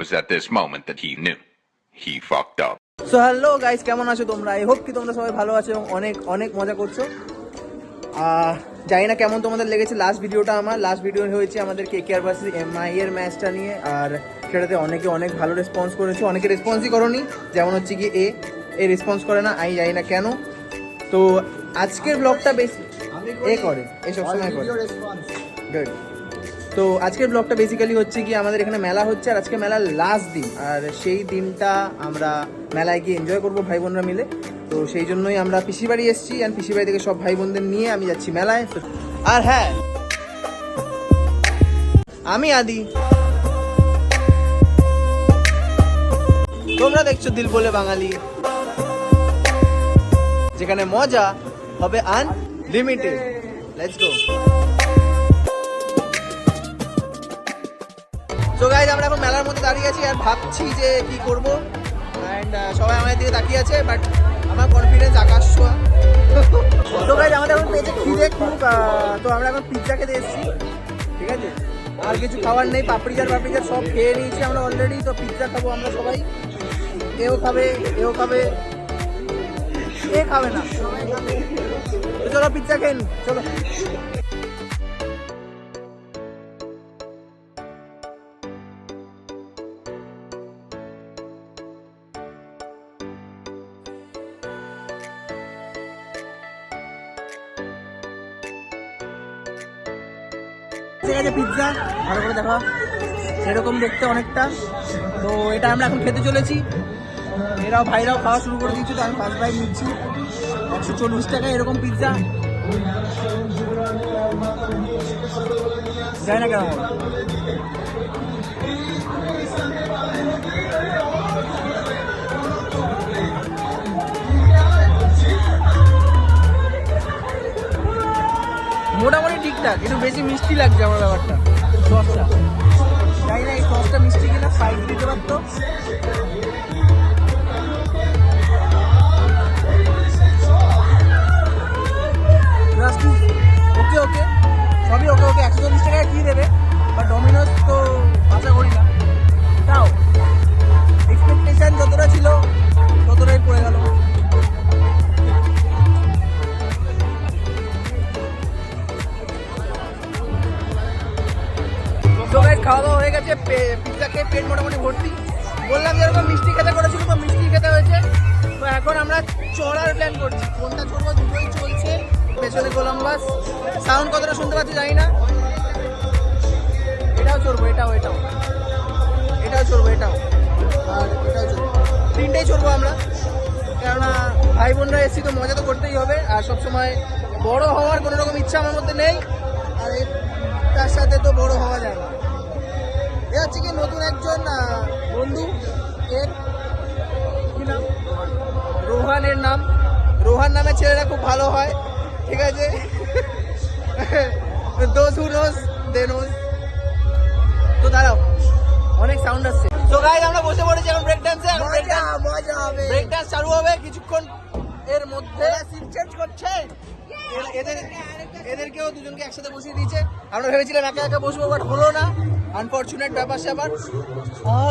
was at this moment that he knew. He fucked up. So hello guys কেমন আছো তোমরা? I hope কি তোমরা সবাই ভালো আছো এবং অনেক অনেক মজা করছ। জানি না কেমন তোমাদের লেগেছে লাস্ট ভিডিওটা আমার। লাস্ট ভিডিও হয়েছে আমাদের কে কে আর ভার্সেস এমআই এর ম্যাচটা নিয়ে। আর সেটাতে অনেকে অনেক ভালো রেসপন্স করেছ। অনেকে রেসপন্সই করনি। যেমন হচ্ছে কি এ এ রেসপন্স করে না। আমি জানি না কেন। তো আজকের ব্লগটা বেশি এ করে। এ সবসময় করে। Good. তো আজকের ব্লগটা বেসিক্যালি হচ্ছে কি আমাদের এখানে মেলা হচ্ছে, আর আজকে মেলার লাস্ট দিন। আর সেই দিনটা আমরা মেলায় গিয়ে এনজয় করব ভাই বোনরা মিলে। তো সেই জন্যই আমরা পিসি বাড়ি এসেছি, আর পিসি বাড়ি থেকে সব ভাই বোনদের নিয়ে আমি যাচ্ছি মেলায়। আর হ্যাঁ আমি আদি। তোমরা দেখছ দিল বলে বাঙালি। যেখানে মজা হবে আনলিমিটেড লেটস গো তো গাইজ আমরা এখন মেলার মধ্যে দাঁড়িয়ে আছি আর ভাবছি যে কি করব। অ্যান্ড সবাই আমাদের দিকে তাকিয়ে আছে বাট আমার কনফিডেন্স আকাশ ছোঁয়া। তো গাইজ আমাদের এখন পেয়েছে খিদে খুব তো আমরা এখন পিৎজা খেতে এসেছি। ঠিক আছে? আর কিছু খাবার নেই, পাপড়ি চার পাপড়ি চার সব খেয়ে নিয়েছি আমরা অলরেডি তো পিৎজা খাব আমরা সবাই। এও খাবে এও খাবে এ খাবে না? চলো পিৎজা খেয়ে নি, চলো। ভালো করে দেখা। সেরকম দেখতে অনেকটা। তো এটা আমরা এখন খেতে চলেছি। এরাও ভাইরাও খাওয়া শুরু করে দিয়েছি, তো আমি ফার্স্ট বাইট নিচ্ছি। একশো চল্লিশ টাকা এরকম পিৎজা যাই না কেন? মোটামুটি ঠিকঠাক, একটু বেশি মিষ্টি লাগছে আমার ব্যাপারটা। সসটা। তাই না এই দশটা মিষ্টি কিনা সাইড দিতে পারতো। ওকে ওকে সবই ওকে ওকে একশো চল্লিশ টাকায় কী এখন আমরা চড়ার প্ল্যান করছি। কোনটা চড়বো দুটোই চলছে। পেছনে কোলম্বাস সাউন্ড কতটা শুনতে পাচ্ছি জানি না। এটাও চড়বো, এটাও এটাও। এটাও চড়বো, এটাও। আর এটাও চড়বো। তিনটেই চড়বো আমরা। কেননা ভাই বোনরা এসছি তো মজা তো করতেই হবে। আর সবসময় বড় হওয়ার কোনো রকম ইচ্ছা আমার মধ্যে নেই। আর তার সাথে তো বড় হওয়া যায় না। এ হচ্ছে কি নতুন একজন বন্ধু এর কি নাম? রোহানের নাম। রোহান নামে ছেলেরা খুব ভালো হয় ঠিক আছে? Those who knows they know তো দাঁড়াও অনেক সাউন্ড আসছে। তো গাইজ আমরা বসে পড়েছি এখন ব্রেক ডান্সে এখন ব্রেক ডান্স মজা হবে। ব্রেক ডান্স চালু হবে কিছুক্ষণ এর মধ্যে। সিট চেঞ্জ করছে। এদের এদেরকেও দুজনকে একসাথে বসিয়ে দিয়েছে। আমরা ভেবেছিলাম একা একা বসবো বাট হলো না। আনফরচুনেট ব্যাপার স্যাপার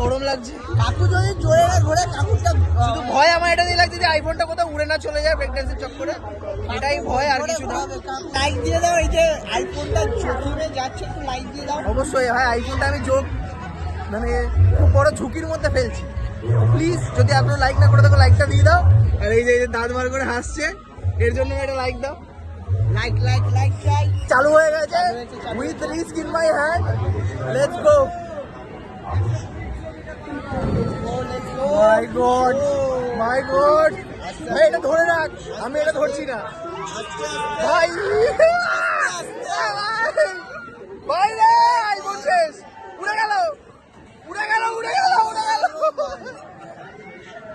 গরম লাগছে। কাকু যদি জোরে না ঘোরে কাকুটা শুধু ভয় আমার এটা দিয়ে লাগছে যে আইফোনটা কোথাও উড়ে না চলে যায় ব্রেক ডান্সের চক্করে। এটাই ভয় আর কিছু না। লাইক দিয়ে দাও এই যে আইফোনটা ঝুঁকিয়ে যাচ্ছে একটু লাইক দিয়ে দাও। অবশ্যই ভাই আইফোনটা আমি যোগ মানে খুব বড় ঝুঁকির মধ্যে ফেলছি। প্লিজ যদি আপনারা লাইক না করে থাকো লাইকটা দিয়ে দাও। আর এই যে এই যে দাঁত মার করে হাসছে এর জন্য একটা লাইক দাও। লাইক লাইক লাইক লাইক চালু হয়ে গেছে with risk in my hand let's go my god my god ভাই এটা ধরে রাখ আমি এটা ধরছি না ভাই ভাই রে আইফোন শেষ উড়ে গেল উড়ে গেল উড়ে গেল উড়ে গেল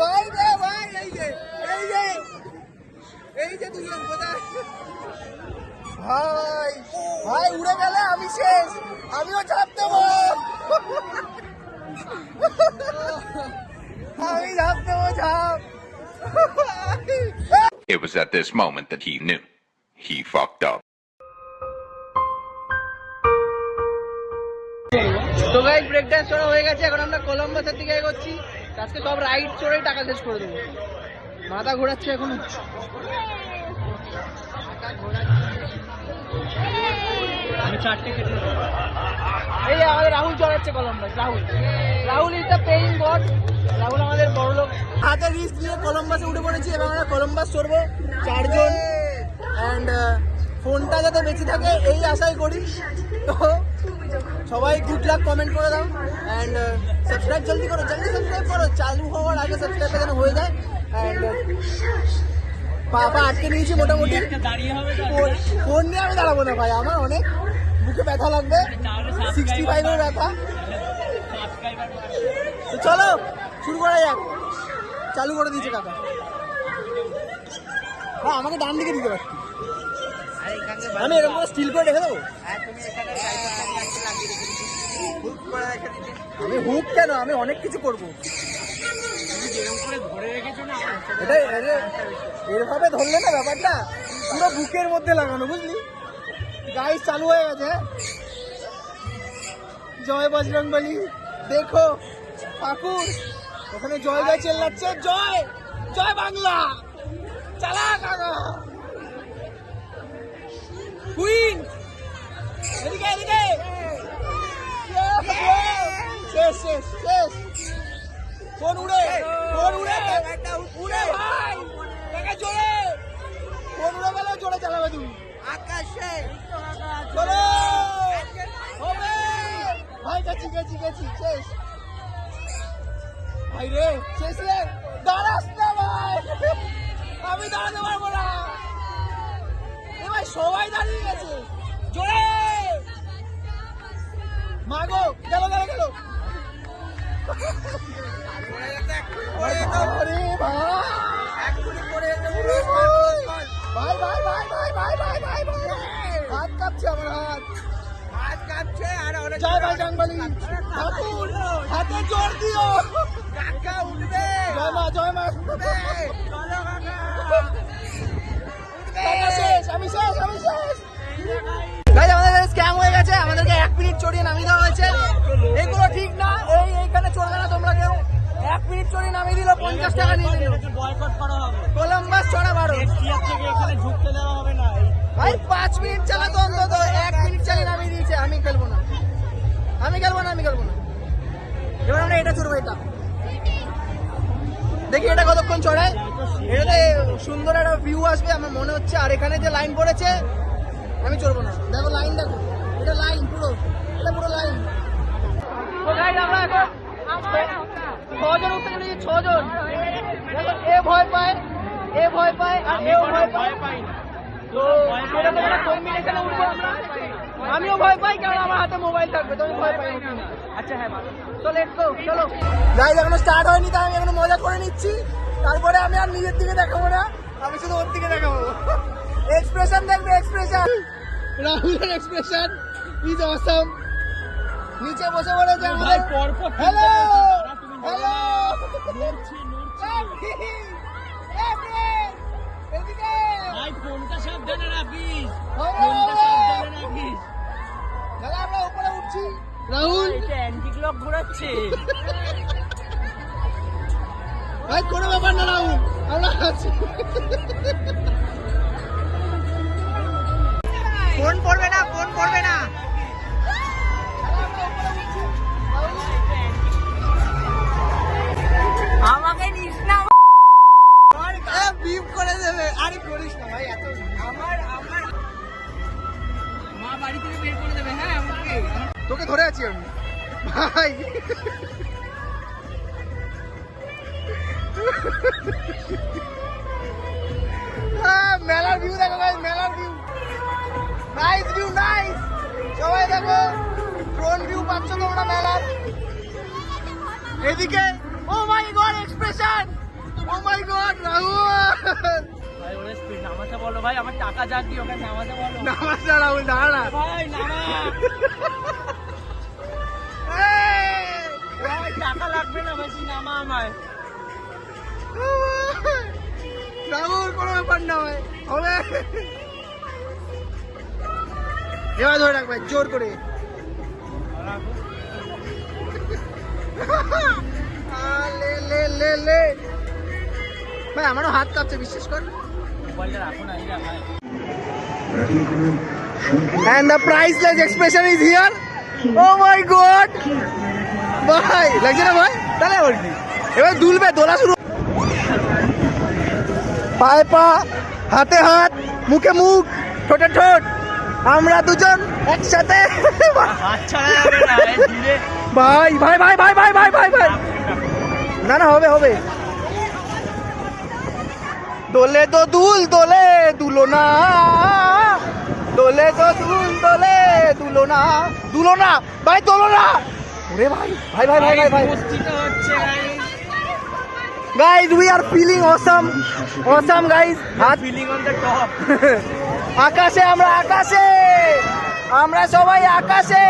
ভাই রে ভাই এই যে এই যে এই যে দুজন কোথায় ভাই ভাই উড়ে গেলে আমি শেষ। আমিও ঝাঁপ দেবো। আমি ঝাঁপ দেবো ঝাঁপ। It was at this moment that he knew. He fucked up. তো গাইজ ব্রেক ড্যান্স চড়া হয়ে গেছে এখন আমরা কলম্বাসের দিকে এগোচ্ছি। আজকে সব রাইড চড়েই টাকা শেষ করে দেবো। মাথা ঘোরাচ্ছে এখন। এই আমাদের Rahul চড়াচ্ছে Columbus Rahul. Rahul is the paying god Rahul আমাদের বড় লোক। হাতে রিস্ক নিয়ে কলম্বাসে উঠে পড়েছি এবং আমরা কলম্বাস চড়বো চারজন। অ্যান্ড ফোনটা যাতে বেঁচে থাকে এই আশাই করি। তো সবাই গুড লাক কমেন্ট করে দাও। অ্যান্ড সাবস্ক্রাইব জলদি করো জলদি সাবস্ক্রাইব করো। চালু হওয়ার আগে সাবস্ক্রাইবটা যেন হয়ে যায়। অ্যান্ড পা পা আটকে নিয়েছি মোটামুটি। ফোন- নিয়ে আমি দাঁড়াবো না ভাই আমার অনেক বুকে ব্যথা লাগবে। সিক্সটি ফাইভের ব্যথা। তো চলো শুরু করা যাক। চালু করে দিয়েছে কাকা। হ্যাঁ আমাকে ডান দিকে দিতে পারছি আমি এরকম করে স্টিল করে রেখে দেবো? আমি হুক কেন? আমি অনেক কিছু করব। এটা এটা- এরভাবে ধরলে না ব্যাপারটা? পুরো বুকের মধ্যে লাগানো বুঝলি? গাইস চালু হয়ে গেছে। জয় বজরং বলি। দেখো ঠাকুর ওখানে জয় জয় চেল্লাচ্ছে। জয় জয় বাংলা। চালা কাকা। কুইন এদিকে এদিকে। শেষ শেষ শেষ। উড়ে উড়ে। উড়ে ভাই। টাকা জোরে। ফোন উড়ে জোরে চালাবে তুমি। আকাশে। চলো। হবে। ভাই গেছি গেছি গেছি শেষ। ভাই রে শেষ রে। দাঁড়াস না ভাই। আমি দাঁড়াতে পারব না। এ সবাই দাঁড়িয়ে গেছে। জোরে। মাগো জয় ভাই ঠাকুর হাতে জোর দিও। কাকা উঠবে জয় মা জয় মা। উঠবে। চলো কাকা শেষ আমি শেষ আমি শেষ। গাইজ আমাদের স্ক্যাম হয়ে গেছে। আমাদেরকে এক মিনিট চড়িয়ে নামিয়ে দেওয়া হয়েছে। এগুলো ঠিক না। এই এইখানে চড়বে না তোমরা কেউ। এক মিনিট চড়িয়ে নামিয়ে দিল পঞ্চাশ টাকা নিয়ে দিল কলম্বাস চড়া বারো থেকে এখানে ঢুকতে দেওয়া হবে না। ভাই, পাঁচ মিনিট চালাতো অন্তত, এক মিনিট চালিয়ে নামিয়ে দিয়েছে, আমি খেলব না। আমি খেলব না, আমি খেলব না। এবার আমরা এটা চড়বো এটা। দেখি এটা কতক্ষণ চড়ায়। এটাতে সুন্দর একটা ভিউ আসবে, আমার মনে হচ্ছে। আর এখানে যে লাইন পড়েছে, আমি চড়বো না। দেখো লাইন দেখো। এটা লাইন পুরো। এটা পুরো লাইন তো আমরা এখন ছজন উঠতে চলেছি, ছজন। এ ভয় পায়, এ ভয় পায়, আর এও ভয় পায়। আমিও ভয় পাই কারণ আমার হাতে মোবাইল থাকবে তো আমি ভয় পাই আচ্ছা হ্যাঁ তো লেটস গো চলো। গাইজ এখনও স্টার্ট হয়নি তাই আমি এখনও মজা করে নিচ্ছি। তারপরে আমি আর নিজের দিকে দেখাবো না আমি শুধু ওর দিকে দেখাবো। এক্সপ্রেশন দেখবে এক্সপ্রেশন রাহুলের এক্সপ্রেশন ইজ অসাম নিচে বসে পড়েছে আমাদের পরপর হ্যালো হ্যালো নড়ছি। নড়ছি এদিকে ভাই ফোনটা সাবধানে রাখিস ফোনটা। সাবধানে রাখিস দাদা আমরা উপরে উঠছি রাহুল এটা অ্যান্টি ক্লক ঘোরাচ্ছে ভাই কোনো ব্যাপার না রাহুল আমরা আছি ফোন করবে না ফোন করবে না ড্রোন ভিউ পাচ্ছ তোমরা মেলার এদিকে ও my god expression oh my god Rahul ভাই ওরে স্পিড নামাতে বলো ভাই আমার টাকা ওকে নামাতে বলো। নমস্কার রাহুল দাঁড়া ভাই নামা। এই! টাকা লাগবে না বেশি নামা আমায়। রাহুল কোনো ব্যাপার না ভাই হবে। এবার ধরে রাখবে জোর করে। ভাই, আমারও হাত কাঁপছে, বিশ্বাস কর। And the priceless expression is here. Oh my god! ভাই, লাগছে না ভাই? তাহলে আবার কি। এবার দুলবে, দোলা শুরু। পায়ে পা, হাতে হাত, মুখে মুখ, ঠোঁটে ঠোঁট। আমরা দুজন একসাথে ভাই ভাই ভাই ভাই ভাই ভাই ভাই ভাই না না হবে হবে দোলে তো দুল দোলে দুলো না দোলে তো দুল দোলে দুলো না দুলো না ভাই দোলো না ওরে ভাই ভাই ভাই ভাই ভাই ভাই guys we are feeling awesome awesome guys feeling on the top আকাশে, আমরা আকাশে। আমরা সবাই আকাশে।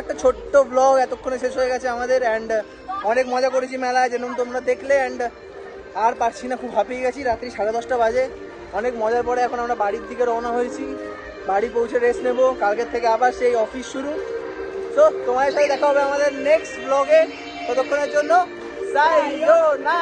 একটা ছোট্ট ব্লগ এতক্ষণে শেষ হয়ে গেছে আমাদের অ্যান্ড অনেক মজা করেছি মেলায় যেরকম তোমরা দেখলে অ্যান্ড আর পারছি না, খুব হাঁপিয়ে গেছি। রাত্রি সাড়ে দশটা বাজে। অনেক মজার পরে এখন আমরা বাড়ির দিকে রওনা হয়েছি। বাড়ি পৌঁছে রেস্ট নেব। কালকের থেকে আবার সেই অফিস শুরু। তো তোমাদের সাথে দেখা হবে আমাদের নেক্সট ব্লগে ততক্ষণের জন্য সাইও না